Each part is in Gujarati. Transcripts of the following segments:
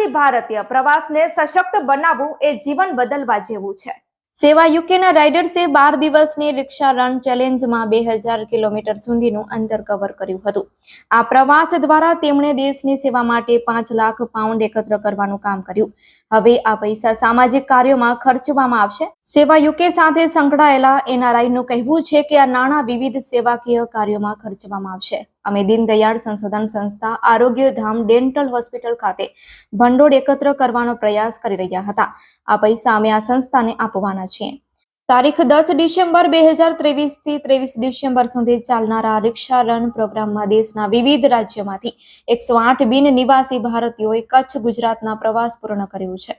પ્રવાસી ભારતીય પ્રવાસને સશક્ત બનાવવું એ જીવન બદલવા જેવું છે. સેવા યુકેના રાઇડર્સે બાર દિવસની રિક્ષા રન ચેલેન્જમાં બે હજાર કિલોમીટર સુધીનું અંતર કવર કર્યું હતું. આ પ્રવાસ દ્વારા તેમણે દેશની સેવા માટે પાંચ લાખ પાઉન્ડ એકત્ર કરવાનું કામ કર્યું. હવે આ પૈસા સામાજિક કાર્યોમાં ખર્ચવામાં આવશે. સેવા યુકે સાથે સંકળાયેલા એનઆરઆઈનું કહેવું છે કે આ નાણાં વિવિધ સેવાકીય કાર્યોમાં ખર્ચવામાં આવશે. અમે દીનદયાળ સંશોધન સંસ્થા આરોગ્ય ધામ ડેન્ટલ હોસ્પિટલ ખાતે ભંડોળ એકત્ર કરવાનો પ્રયાસ કરી રહ્યા હતા. આ પૈસા અમે આ સંસ્થાને આપવાના છીએ. તારીખ દસ ડિસેમ્બર બે હજાર ત્રેવીસથી ત્રેવીસ ડિસેમ્બર સુધી ચાલનારા રિક્ષા રન પ્રોગ્રામમાં દેશના વિવિધ રાજ્યોમાંથી એકસો આઠ બિન નિવાસી ભારતીયોએ કચ્છ ગુજરાતના પ્રવાસ પૂર્ણ કર્યો છે.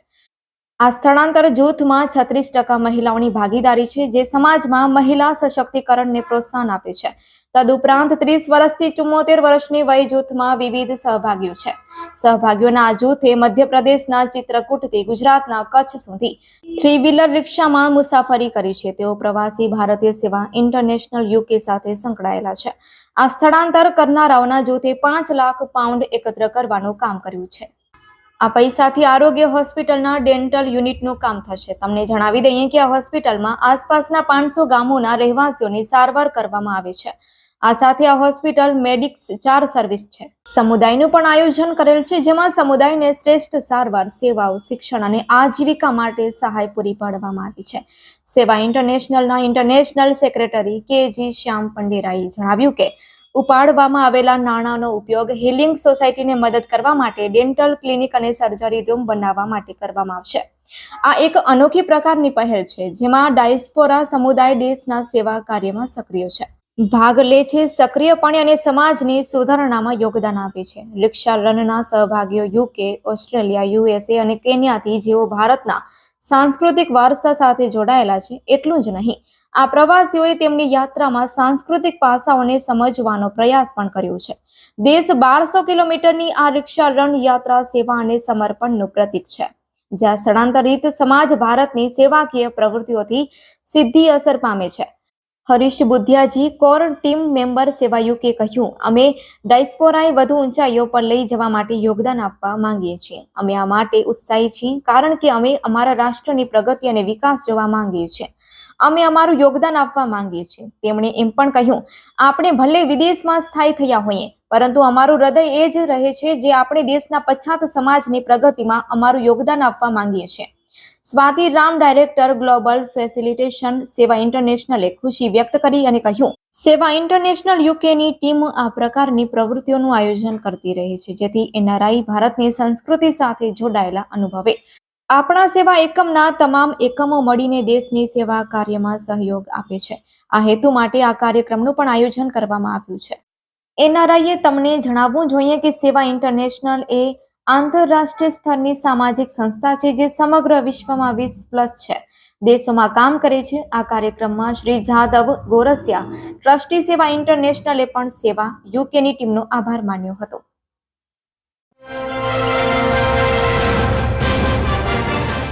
આ સ્થળાંતર જૂથમાં છત્રીસ ટકા મહિલાઓની ભાગીદારી છે, જે સમાજમાં મહિલા સશક્તિકરણને પ્રોત્સાહન આપે છે. તદુપરાંત ત્રીસ વર્ષથી ચુમ્મોતેર વર્ષની વય જૂથમાં વિવિધ સહભાગીઓ છે. સહભાગીઓના આ જૂથે મધ્યપ્રદેશના ચિત્રકૂટથી ગુજરાતના કચ્છ સુધી થ્રી વ્હીલર રિક્ષામાં મુસાફરી કરી છે. તેઓ પ્રવાસી ભારતીય સેવા ઇન્ટરનેશનલ યુકે સાથે સંકળાયેલા છે. આ સ્થળાંતર કરનારાઓના જૂથે પાંચ લાખ પાઉન્ડ એકત્ર કરવાનું કામ કર્યું છે. આ પૈસાથી આરોગ્ય હોસ્પિટલના ડેન્ટલ યુનિટનું કામ થશે. તમને જણાવી દઈએ કે આ હોસ્પિટલમાં આસપાસના પાંચસો ગામોના રહેવાસીઓની સારવાર કરવામાં આવે છે. આ સાથે આ હોસ્પિટલ મેડિક્સ ચાર સર્વિસ છે. સમુદાયનું પણ આયોજન કરેલ છે, જેમાં સમુદાયને શ્રેષ્ઠ સારવાર, સેવાઓ, શિક્ષણ અને આજીવિકા માટે સહાય પૂરી પાડવામાં આવી છે. સેવા ઇન્ટરનેશનલના ઇન્ટરનેશનલ સેક્રેટરી કે જી શ્યામ પંડેરાએ જણાવ્યું કે ઉપાડવામાં આવેલા નાણાંનો ઉપયોગ હિલિંગ સોસાયટીને મદદ કરવા માટે ડેન્ટલ ક્લિનિક અને સર્જરી રૂમ બનાવવા માટે કરવામાં આવશે. આ એક અનોખી પ્રકારની પહેલ છે, જેમાં ડાયસ્પોરા સમુદાય દેશના સેવા કાર્યમાં સક્રિય છે. ભાગ લે છે સક્રિયપણે અને સમાજની સુધારણામાં યોગદાન આપે છે. રિક્ષા રનના સહભાગીઓ યુકે, ઓસ્ટ્રેલિયા, યુએસએ અને કેન્યાથી જેઓ ભારતના સાંસ્કૃતિક વારસા સાથે જોડાયેલા છે, એટલું જ નહીં. આ પ્રવાસીઓએ તેમની યાત્રામાં સાંસ્કૃતિક પાસાઓને સમજવાનો પ્રયાસ પણ કર્યો છે. દેશ બારસો કિલોમીટરની આ રિક્ષા રણ યાત્રા સેવા અને સમર્પણનું પ્રતીક છે. જ્યાં સ્થળાંતરિત સમાજ ભારતની સેવાકીય પ્રવૃત્તિઓથી સીધી અસર પામે છે. Harish બુધિયાજી core team member Sewa UK કહ્યું, અમે ડાયસ્પોરાએ વધુ ઊંચાઈઓ પર લઈ જવા માટે યોગદાન આપવા માંગીએ છીએ. અમે આ માટે ઉત્સાહી છીએ, કારણ કે અમે અમારા રાષ્ટ્રની પ્રગતિ અને વિકાસ જોવા માંગીએ છીએ. અમે અમારું યોગદાન આપવા માંગીએ છીએ. તેમણે એમ પણ કહ્યું, આપણે ભલે વિદેશમાં સ્થાયી થયા હોઈએ, પરંતુ અમારું હૃદય એ જ રહે છે જે આપણે દેશના પછાત સમાજની પ્રગતિમાં અમારું યોગદાન આપવા માંગીએ છીએ. Swati Ram director global facilitation Sewa ઇન્ટરનેશનલે ખુશી વ્યક્ત કરી અને કહ્યું, સેવા ઇન્ટરનેશનલ યુકેની ટીમ આ પ્રકારની પ્રવૃત્તિઓનું આયોજન કરતી રહે છે, જેથી એનઆરઆઈ ભારતની સંસ્કૃતિ સાથે જોડાયેલા અનુભવે. આપણા સેવા એકમના તમામ એકમો મળીને દેશની સેવા કાર્યમાં સહયોગ આપે છે. આ હેતુ માટે આ કાર્યક્રમનું પણ આયોજન કરવામાં આવ્યું છે. એનઆરઆઈએ તમને જણાવવું જોઈએ કે સેવા ઇન્ટરનેશનલ એ આંતરરાષ્ટ્રીય સ્તરની સામાજિક સંસ્થા છે જે સમગ્ર વિશ્વમાં વીસ પ્લસ છે. દેશોમાં કામ કરે છે. આ કાર્યક્રમમાં શ્રી જાદવ ગોરસિયા, ટ્રસ્ટી સેવા ઇન્ટરનેશનલે પણ સેવા યુકેની ટીમનો આભાર માન્યો હતો.